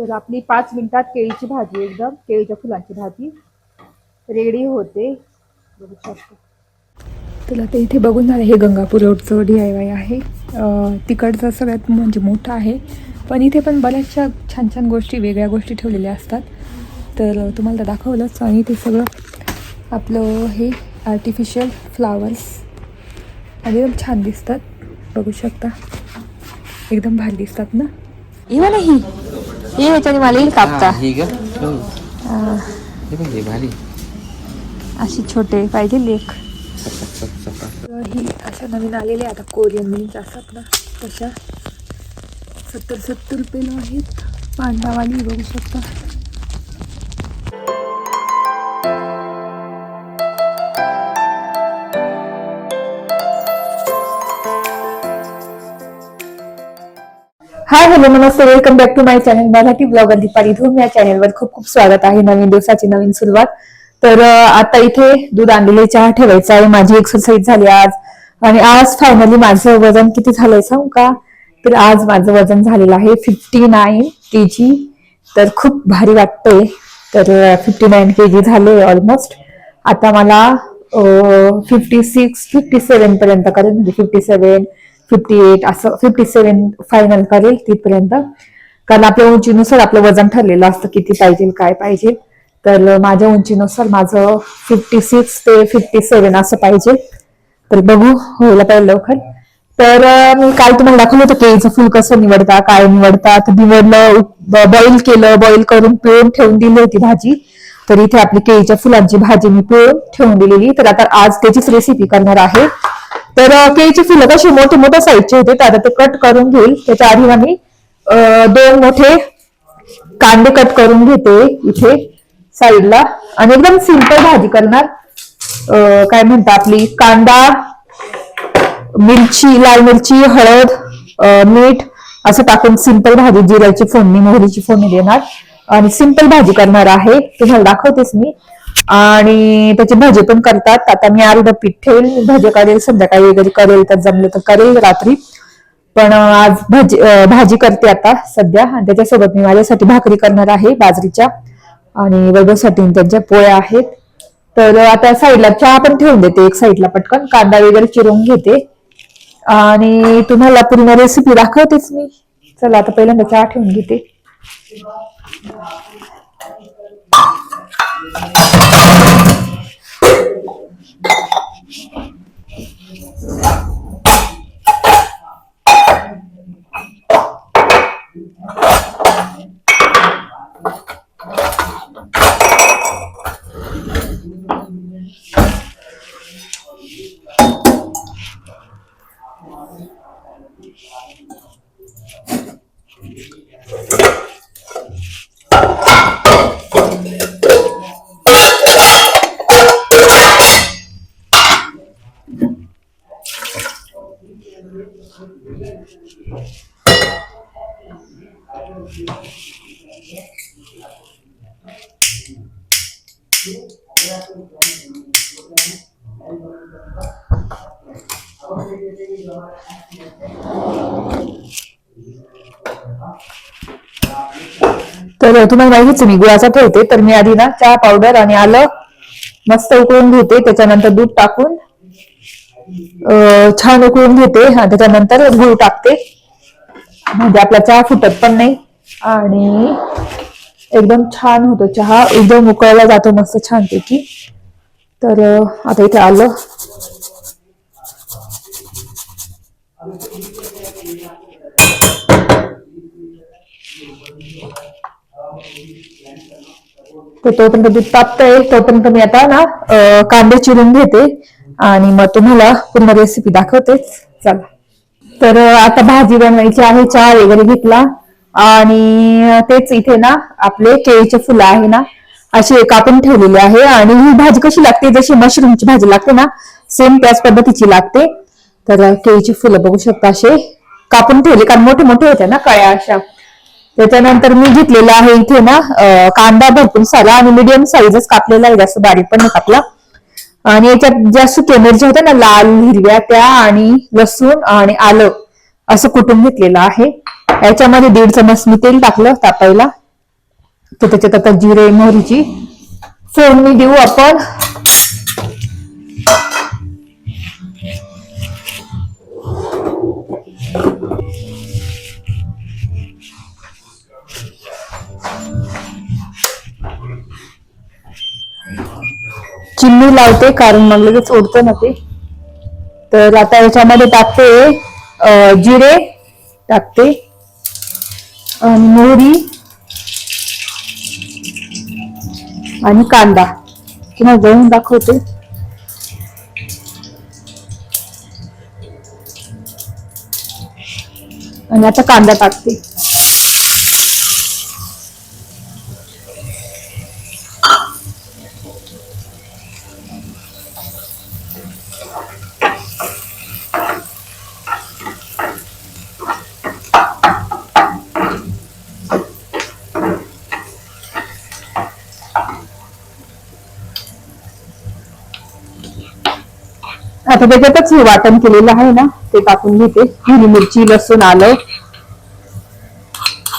तर आपली पाच मिनिटात केळीची भाजी एकदम केळीच्या फुलांची भाजी. रेडी होते. बघू शकतो. तुला ते इथे बघून झालं हे गंगापूर रोडचं डी आय वाय आहे. तिकडचं सगळ्यात म्हणजे मोठं आहे. पण इथे पण बऱ्याचशा छान छान गोष्टी वेगळ्या गोष्टी ठेवलेल्या असतात. तर तुम्हाला तर दाखवलंच. आणि ते सगळं आपलं हे आर्टिफिशियल फ्लावर्स एकदम छान दिसतात. बघू शकता. एकदम भारी दिसतात ना? इव्हन ही. हे ह्याच्याने मला येईल कापता हा, ग हो. भारी. अशी छोटे पाहिजे लेख. सपा. ही अशा नवीन आलेल्या आता कोरियन मिल्स असतात ना तशा. सत्तर सत्तर रुपयाला आहेत. पांडावाली बघू शकता. Hi hello Namaste. Welcome back to my channel Marathi blogger Deepali Dhoom. या चॅनलवर खूप खूप स्वागत आहे. नवीन दिवसाची नवीन सुरुवात. तर आता इथे दूध आणलेले चहा ठेवायचा आहे. माझी एक्सरसाइज झाली आज. आणि आज फायनली माझं वजन किती झालंय सांगू का? तर आज माझं वजन झालेलं आहे फिफ्टी नाईन के जी तर खूप भारी वाटतंय. तर फिफ्टी नाईन के जी झाले ऑलमोस्ट आता मला फिफ्टी सिक्स फिफ्टी सेव्हन पर्यंत करेल म्हणजे फिफ्टी सेव्हन फिफ्टी एट असं फिफ्टी सेव्हन फायनल करेल तिथपर्यंत. कारण आपल्या उंचीनुसार आपलं वजन ठरलेलं असतं किती पाहिजे काय पाहिजे. तर माझ्या उंचीनुसार माझं फिफ्टी सिक्स ते फिफ्टी सेव्हन असं पाहिजे. तर बघू व्हायला पाहिजे लवकर. तर मी काल तुम्हाला दाखवलं होतं केळीचं फुल कसं निवडता काय निवडता. तर निवडलं बॉईल केलं बॉईल करून पिळून ठेवून दिली होती भाजी. तर इथे आपली केळीच्या फुलांची भाजी मी पिळून ठेवून दिलेली. तर आता आज त्याचीच रेसिपी करणार आहे. तर केळीची फुलं कशी मोठे मोठ्या साईजचे होते तर आता ते कट करून घेईल. त्याच्या आधी आम्ही दोन मोठे कांदे कट करून घेते इथे साईडला आणि एकदम सिंपल भाजी करणार. काय म्हणतात आपली कांदा मिरची लाल मिरची हळद मीठ असं टाकून सिंपल भाजी जिऱ्याची फोडणी मोहरीची फोडणी देणार. आणि सिंपल भाजी करणार आहे. तुम्हाला दाखवतेच मी. आणि त्याची भाजी पण करतात. आता मी अर्ध पीठ ठेवेल. भाजी करेल संध्याकाळी वगैरे करेल. तर जमलं तर करेल रात्री. पण आज भाजी भाजी करते आता सध्या. आणि त्याच्यासोबत मी माझ्यासाठी भाकरी करणार आहे बाजरीच्या. आणि वैभवसाठी त्यांच्या पोळ्या आहेत. तर आता साईडला चहा पण ठेवून देते एक साईडला पटकन. कांदा वगैरे चिरून घेते. आणि तुम्हाला पूर्ण रेसिपी दाखवतेच मी. चला आता पहिल्यांदा चहा ठेवून घेते. तर तुम्हाला माहितीच मी गुळाचा ठेवते तर मी आधी ना चहा पावडर आणि आलं मस्त उकळून घेते त्याच्यानंतर दूध टाकून छान उकळून घेते हा त्याच्यानंतर गुळ टाकते. म्हणजे आपला चहा फुटत पण नाही आणि एकदम छान होतो चहा एकदम उकळला जातो मस्त छानपैकी. तर आता इथे आलं. तर तोपर्यंत दूध तापतंय तोपर्यंत मी आता ना कांदे चिरून घेते. आणि मग तुम्हाला पूर्ण रेसिपी दाखवतेच चला. तर आता भाजी बनवायची आहे चहा वगैरे घेतला. आणि तेच इथे ना आपले केळीचे फुलं आहे ना असे कापून ठेवलेले आहे. आणि ही भाजी कशी लागते? जशी मशरूमची भाजी लागते ना सेम त्याच पद्धतीची लागते. तर केळीची फुलं बघू शकता असे. कापून ठेवले कारण मोठे मोठे होते ना कळ्या अशा. त्याच्यानंतर मी घेतलेला आहे इथे ना कांदा भरपूर सारा आणि मिडियम साईजच कापलेला आहे जास्त बारीक पण नाही कापला. आणि याच्यात ज्या सुक्या मिरच्या होत्या ना लाल हिरव्या त्या आणि लसूण आणि आलं असं कुटून घेतलेलं आहे. याच्यामध्ये दीड चमच मी तेल टाकलं तापायला. तर त्याच्यात आता जिरे मोहरीची फोडणी देऊ आपण. चिमणी लावते कारण मग लगेच ओढतं ना ते. तर आता याच्यामध्ये टाकते जिरे टाकते आणि मोहरी आणि कांदा. किंवा जळून दाखवते. आणि आता कांदा टाकते. आता त्याच्यातच हे वाटण केलेलं आहे ना ते टाकून घेते. हिरवी मिरची लसूण आलं.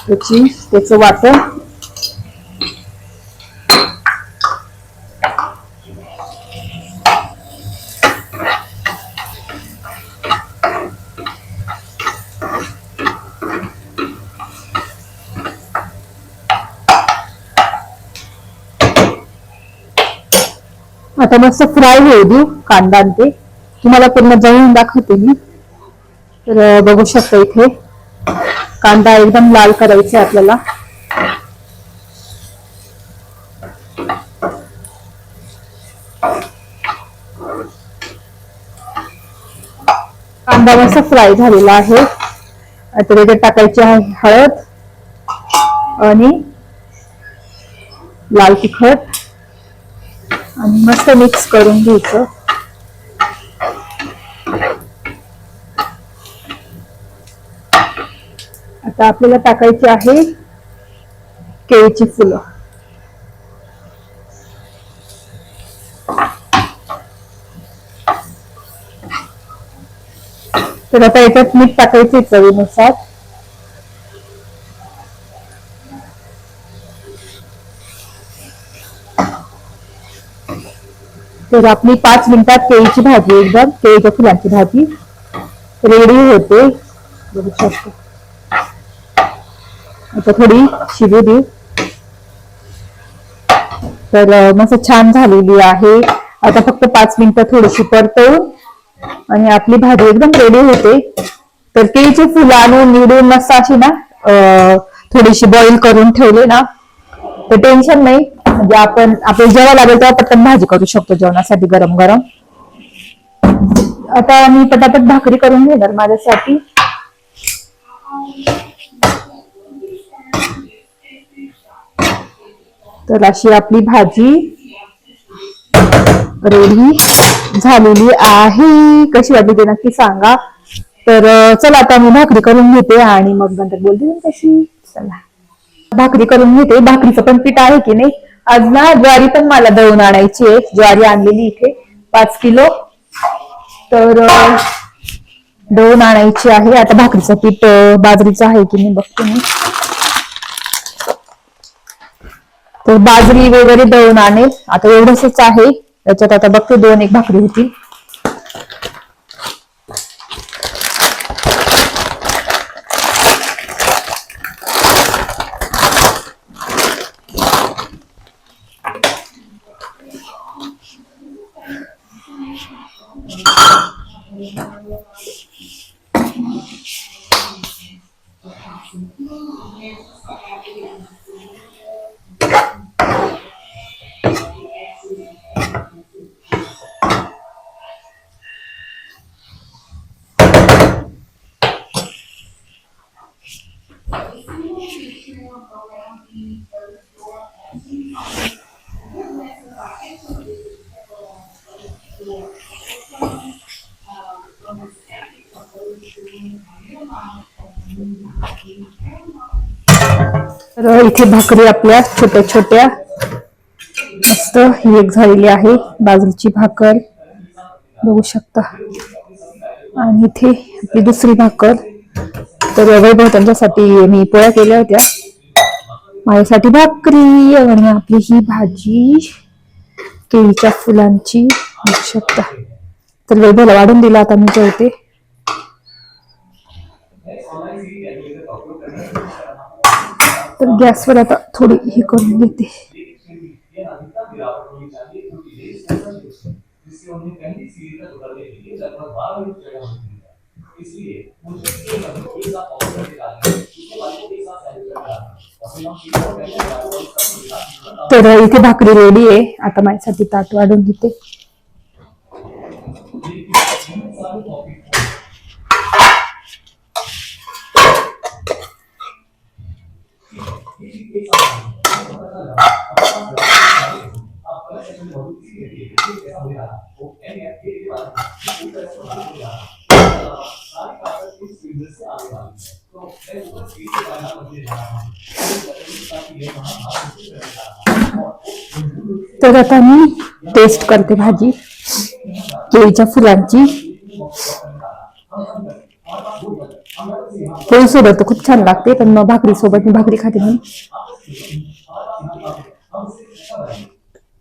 त्याची त्याचं वाटण. आता मस्त फ्राय होऊ देऊ कांदा ते. तुम्हाला पूर्ण जळून दाखवते मी. तर बघू शकता इथे. कांदा एकदम लाल करायचे आपल्याला. कांदा मस्त फ्राय झालेला आहे. आता त्याच्यात टाकायची आहे हळद आणि लाल तिखट. आणि मस्त मिक्स करून घ्यायचं. आता आपल्याला टाकायची आहे केळीची फुलं. तर आता याच्यात मीठ टाकायचे चवीनुसार. तर आपली पाच मिनिटात केळीची भाजी एकदम केळीच्या फुलांची भाजी रेडी होते. बघू शकतो. आता थोडी शिजू देऊ. तर मस्त छान झालेली आहे. आता फक्त पाच मिनिटं थोडीशी परतवून आणि आपली भाजी एकदम रेडी होते. तर केळीची फुलं आणून निवडून मस्त अशी ना थोडीशी बॉईल करून ठेवले ना. तर टेन्शन नाही. म्हणजे आपण आपल्याला जेव्हा लागेल तेव्हा पटकन भाजी करू शकतो जेवणासाठी गरम गरम. आता मी पटापट भाकरी करून घेणार माझ्यासाठी. तर अशी आपली भाजी रेडी झालेली आहे. कशी वाटली ते नक्की सांगा. तर चला आता मी भाकरी करून घेते आणि मग नंतर बोलते कशी चला. भाकरी करून घेते. भाकरीचं पण पीठ आहे की नाही? आज ना ज्वारी पण मला दळून आणायची आहे. ज्वारी आणलेली इथे. पाच किलो. तर दळून आणायची आहे. आता भाकरीचं पीठ बाजरीचं आहे की नाही बघते मी तर बाजरी वगैरे दळून आणेल. आता एवढंच आहे. त्याच्यात आता बघते दोन एक भाकरी होती. इथे भाकरी आपल्या छोट्या छोट्या मस्त ही एक झालेली आहे बाजरीची भाकर. बघू शकता. आणि इथे आपली दुसरी भाकर. तर वैभव त्यांच्यासाठी मी पोळ्या केल्या होत्या. माझ्यासाठी भाकरी आणि आपली ही भाजी केळीच्या फुलांची. बघू शकता. तर वैभवला वाढून दिला आता मी जेवते. तर गॅसवर आता थोडी हे करून घेते तर इथे भाकरी रेडी आहे आता माझ्यासाठी ताट वाढून घेते। तर आता मी टेस्ट करते भाजी. केळीच्या फुलांची. पोळी सोबत खूप छान लागते, पण मग भाकरी सोबत मी भाकरी खाते म्हणून.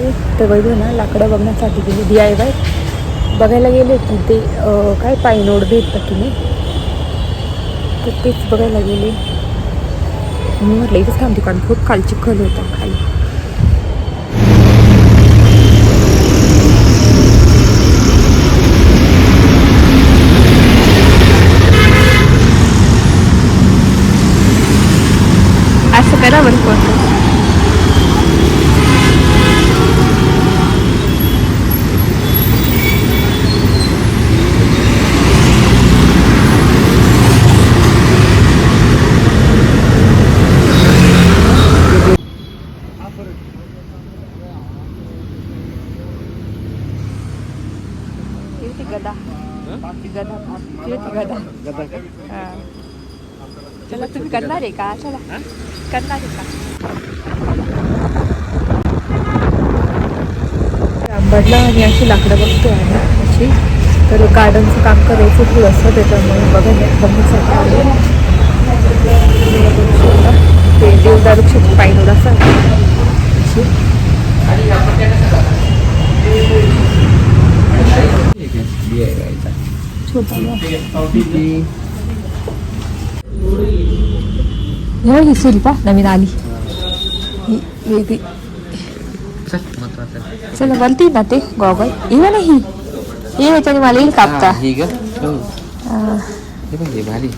आहे. तर वैभव ना लाकडं बघण्यासाठी गेली डी आय वाय बघायला गेले की ते काय पायनोड भेटतं की नाही? तर तेच बघायला गेले. मी म्हटलं इथेच थांबते कारण खूप खालची खल होता खाली. असं करा बरं. गदा. गदा. हा. चला तुम्ही करणार आहे का? चला. करणार आहे का? आंबडला आणि अशी लाकडं बघतोय आम्ही अशी. तर गार्डनचं काम करायचं थोडंसं त्याच्यामुळे बघायला बघण्यासाठी आले बघू शकता. ते देवदार वृक्षाची पायनोड असं. आहे. अशी छोटा हे ही सुलपा नवीन आली ही वेगळी चला वरती ना ते गॉगल येवा नाही ये याच्याने मला येईल कापता ही हो. हे हे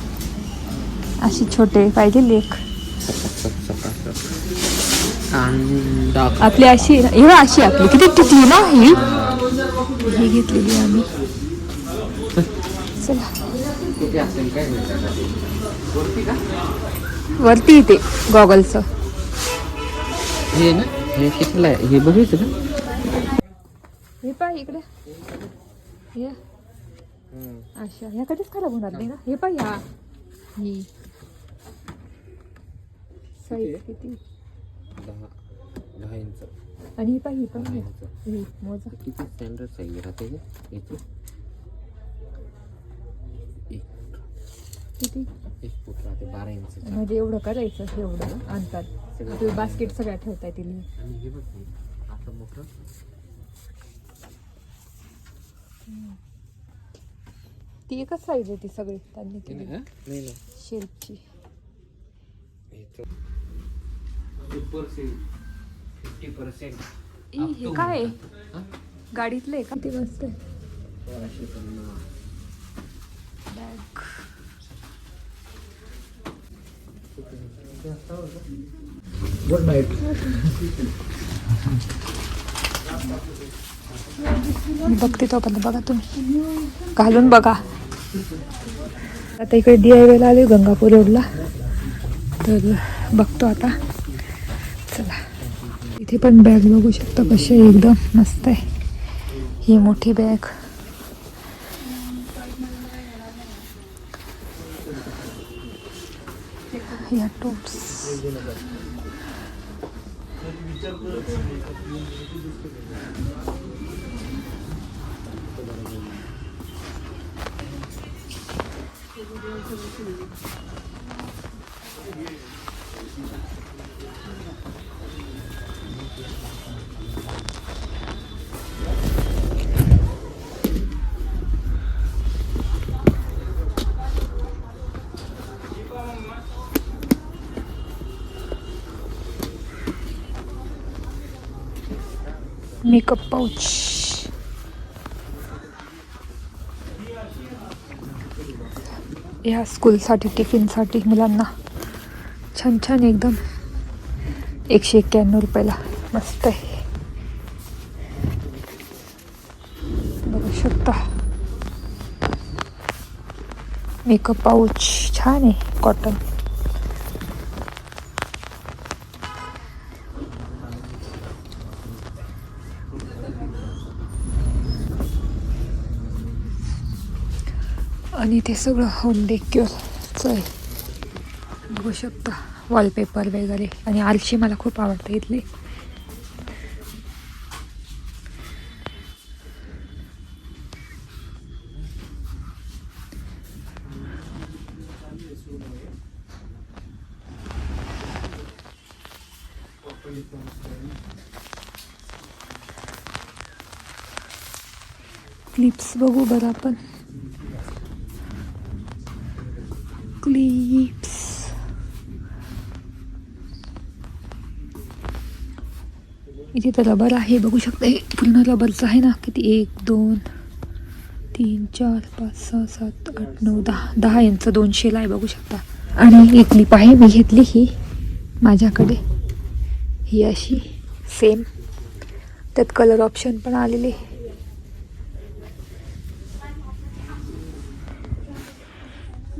अशी छोटे पाहिजे लेख आपली अशी हेवा अशी आपली किती टिकली ना ही ही घेतलेली आम्ही चला. वरती येते गॉगलचं हे ना हे कितीला आहे? हे बघायचं का? हे पाय इकडे. हे. अशा ह्या कधीच खराब होणार नाही ना? हे पाय ह्या. ही. साईज किती? आणि ही पाय ही पण मोजा. किती स्टँडर्ड साईज राहते हे? याची किती? एक फूट राहते बारा इंच. म्हणजे एवढं करायचं एवढं अंतर. आपलं बास्केट सगळ्या ठेवता येतील आणि हे बघ हे असं मोठं. ती एकच साईज आहे ती सगळी त्यांनी हे केली. ना? नाही नाही. शेल्फची फिफ्टी पर्सेंट हे काय? आहे? गाडीतलं आहे का? ते मस्त आहे. Bag good night. बघते तो बघा तुम्ही. घालून बघा. आता इकडे डी आय वेला आले गंगापूर रोडला. तर बघतो आता. चला. इथे पण बॅग बघू शकतो कशी एकदम मस्त आहे. ही मोठी बॅग या टोप्स मेकअप पाऊच या स्कूलसाठी टिफिनसाठी मुलांना छान छान एकदम एकशे एक्क्याण्णव रुपयाला मस्त आहे. बघू शकता. मेकअप पाऊच छान आहे कॉटन आणि ते सगळं होम डेक्युअरचं आहे बघू शकता वॉलपेपर वगैरे. आणि आरशी मला खूप आवडते इथली. क्लिप्स बघू बरं आपण क्लिप्स इथे तर रबर आहे बघू शकता हे पूर्ण रबरचं आहे ना? किती? एक दोन तीन चार पाच सहा सात आठ नऊ दहा. दहा इंच दोनशेला आहे बघू शकता. आणि एक क्लिप आहे मी घेतली ही माझ्याकडे. ही अशी सेम त्यात कलर ऑप्शन पण आलेले.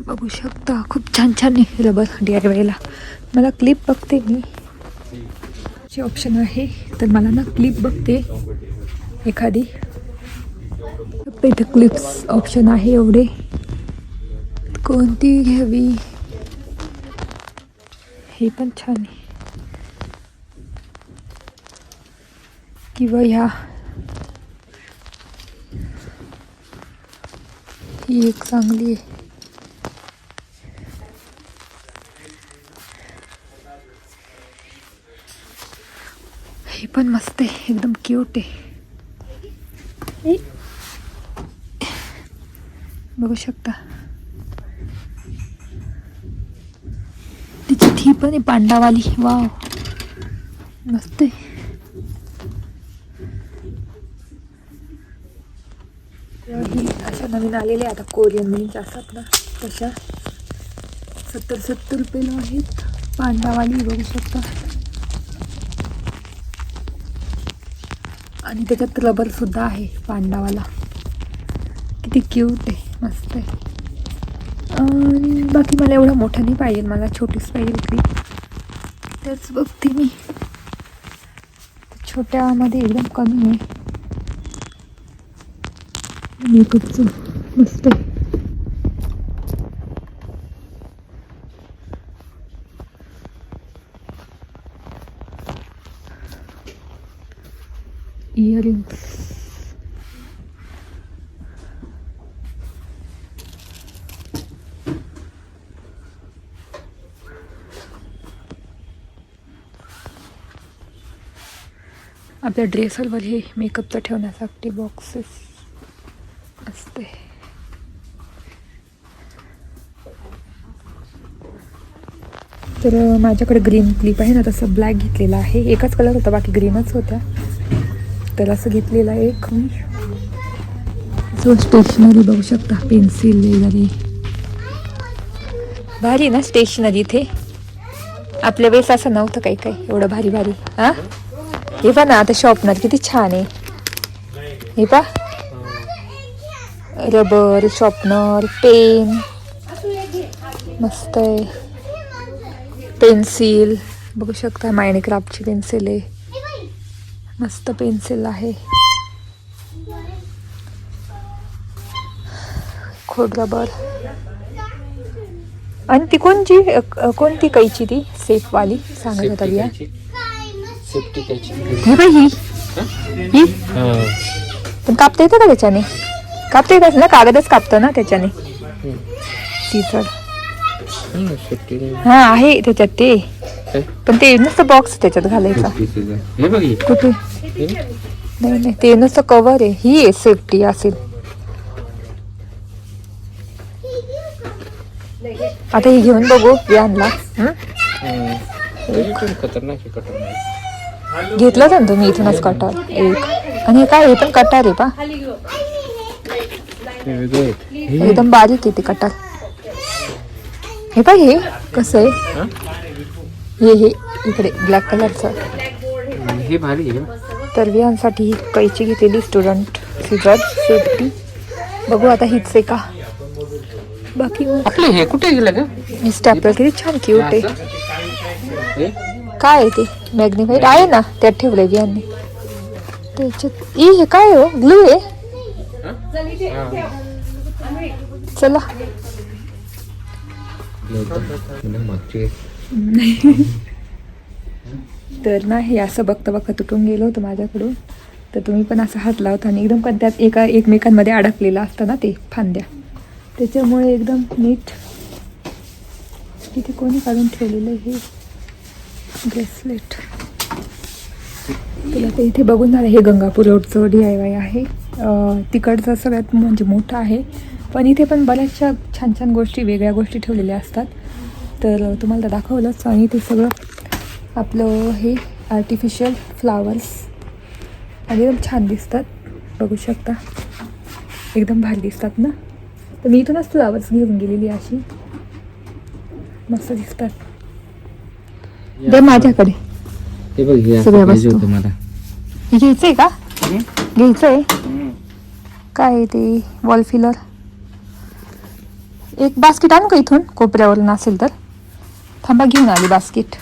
बघू शकता खूप छान छान आहे रबर डी आय वायला मला क्लिप बघते मी. चे ऑप्शन आहे. तर मला ना क्लिप बघते. एखादी. फक्त इथे क्लिप्स ऑप्शन आहे एवढे. कोणती घ्यावी? हे पण छान आहे. किंवा ह्या. ही एक चांगली आहे हे पण मस्त आहे एकदम क्यूट आहे. बघू शकता. तिची ही पण आहे पांडावाली. वाव. मस्त आहे. अशा नवीन आलेल्या आता कोरियन मिनीच असतात ना तशा सत्तर सत्तर रुपयाला आहेत. पांडावाली बघू शकता. आणि त्याच्यात रबरसुद्धा आहे पांडावाला. किती क्यूट आहे मस्त आहे. आणि बाकी मला एवढा मोठा नाही पाहिजे मला छोटीच पाहिजे होती. तेच बघते मी. छोट्यामध्ये एकदम कमी आहे. मेकअपचं मस्त आहे. इयरिंग्स आपल्या ड्रेसरवर हे मेकअपचं ठेवण्यासाठी बॉक्सेस असते. तर माझ्याकडे ग्रीन क्लिप आहे ना तसं ब्लॅक घेतलेला आहे. एकच कलर होता बाकी ग्रीनच होत्या. तर असं घेतलेलं आहे एक सो स्टेशनरी बघू शकता पेन्सिल वगैरे भारी ना स्टेशनरी इथे. आपल्या वेळेस असं नव्हतं काही काही एवढं भारी भारी. हां? हे पहा ना आता शॉपनर किती छान आहे. हे पा रबर शॉपनर पेन मस्त आहे. पेन्सिल बघू शकता मायने क्राफ्टची पेन्सिल आहे. मस्त पेन्सिल आहे. खोड रबर. आणि ती कोणची कोणती कैची ती? सेफवाली सांगत होता बिया सेफ्टी त्याची ही बाई ही. पण कापता येतं का त्याच्याने? कापता येत ना? कागदच कापतं ना त्याच्याने. ती तर. हा आहे त्याच्यात ते. पण ते नुसतं बॉक्स त्याच्यात घालायचा. कुठे? नाही नाही ते नुसतं कव्हर आहे. ही आहे सेफ्टी असेल. आता ही घेऊन बघू खतरनाक घेतलं ना तुम्ही इथूनच कटार एक. आणि हे काय हे पण कटार आहे पा. एकदम बारीक आहे ते कटार हे पाय हे? कसं आहे? हा? हे हे इकडे ब्लॅक कलरचं हे भारी आहे. ना. तर विहांसाठी ही कैची घेतलेली स्टुडंट सिझर सेफ्टी बघू आता हीच आहे का? बाकी मग आपले हे कुठे गेलं का हे स्टॅपलर किती छान क्यूट आहे? हे? काय आहे ते? मॅग्निफाईड आहे ना? त्यात ठेवलंय बियांनी त्याच्यात ई हे काय हो? ग्लू आहे? हा. चला. नाही तर ना हे असं बघता बघता तुटून गेलो होतं माझ्याकडून. तर तुम्ही पण असं हात लावता आणि एकदम का त्यात एका एकमेकांमध्ये अडकलेलं असतं ना ते फांद्या. त्याच्यामुळे एकदम नीट तिथे कोणी काढून ठेवलेलं आहे? हे ब्रेसलेट. तुला ते इथे बघून झालं हे गंगापूर रोडचं डी आय वाय आहे. तिकडचं सगळ्यात म्हणजे मोठं आहे. पण इथे पण बऱ्याचशा छान छान गोष्टी वेगळ्या गोष्टी ठेवलेल्या असतात. तर तुम्हाला तर दाखवलंच. आणि ते सगळं आपलं हे आर्टिफिशियल फ्लावर्स आणि एकदम छान दिसतात. बघू शकता. एकदम भारी दिसतात ना? तर मी इथूनच फ्लावर्स घेऊन गेलेली अशी. मस्त दिसतात. दे माझ्याकडे. हे बघ घ्यायचंय का? घ्यायचंय? काय ते? वॉल फिलर एक बास्केट आणू का इथून? कोपऱ्यावरून असेल तर. थांबा घेऊन आली बास्केट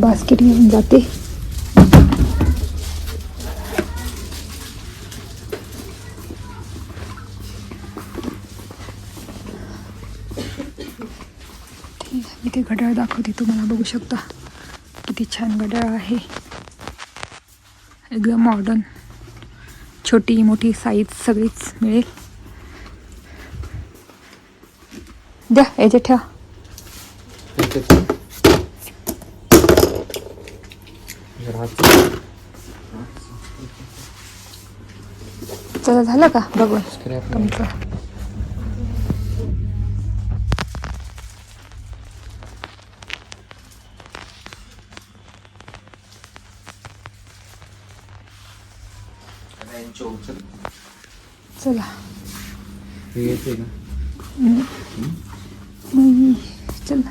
बास्केट घेऊन जाते. ठीक आहे मी ते घड्याळ दाखवते तुम्हाला बघू शकता. किती छान घड्याळ आहे. एकदम मॉडर्न छोटी मोठी साईज सगळीच मिळेल. द्या याच्यात ठेवा. चला झालं का? बघून. तुमचं. चला. हे येते का? नाही चला.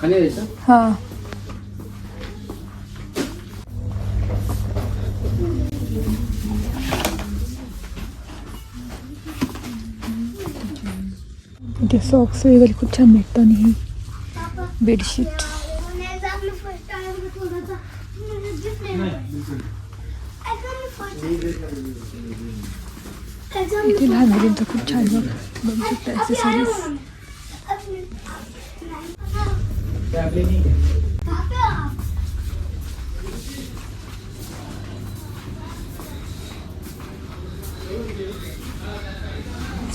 खाली यायचं हां. इथे सॉक्स वगैरे खूप छान भेटतं आणि बेडशीट छान लहान मुलींचं खूप छान बघ. बघू शकता ॲक्सेसरीज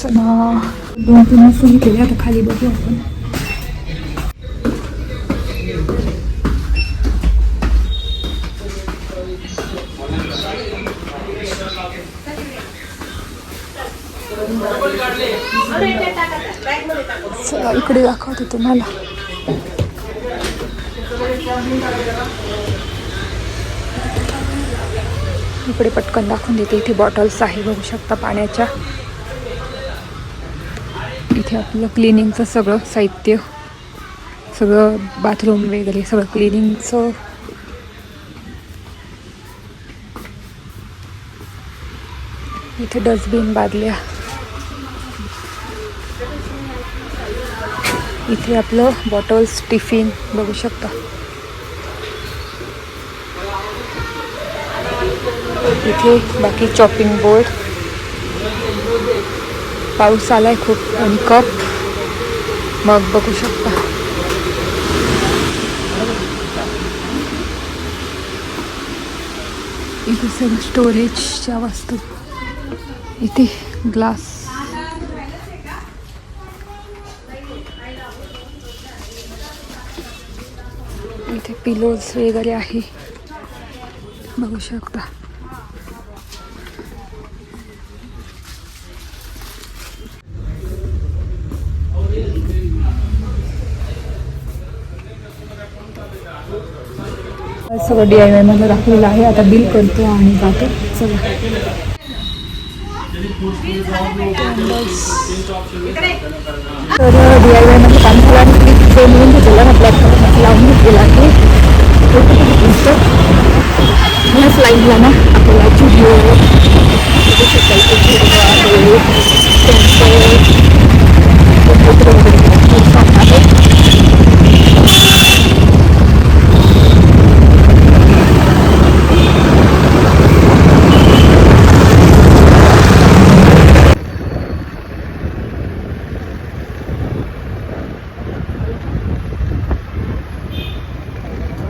चला. दोन तीन वस्तू आता खाली बघू आपण. चला इकडे दाखवते तुम्हाला. इकडे पटकन दाखवून देते इथे बॉटल्स आहे बघू शकता पाण्याच्या. इथे आपलं क्लिनिंगचं सगळं साहित्य सगळं बाथरूम वगैरे सगळं क्लिनिंगचं इथे डस्टबिन बादल्या. इथे आपलं बॉटल्स टिफिन बघू शकता. इथे बाकी चॉपिंग बोर्ड पाऊस आलाय खूप आणि कप मग बघू शकता. इथे सगळं स्टोरेजच्या वस्तू. इथे ग्लास इथे पिलोज वगैरे आहे. बघू शकता. सगळं डी आय वायमध्ये दाखवलेलं आहे. आता बिल करतो आणि जातो. चला. तर डी आय वायमध्ये काम झालं आणि क्लिप मिळून घेतलेला ना प्लॅटफॉर्म लावून घेतलेला आहे. untuk ya selain sana laju judul itu juga itu juga ada tempe untuk berbentuk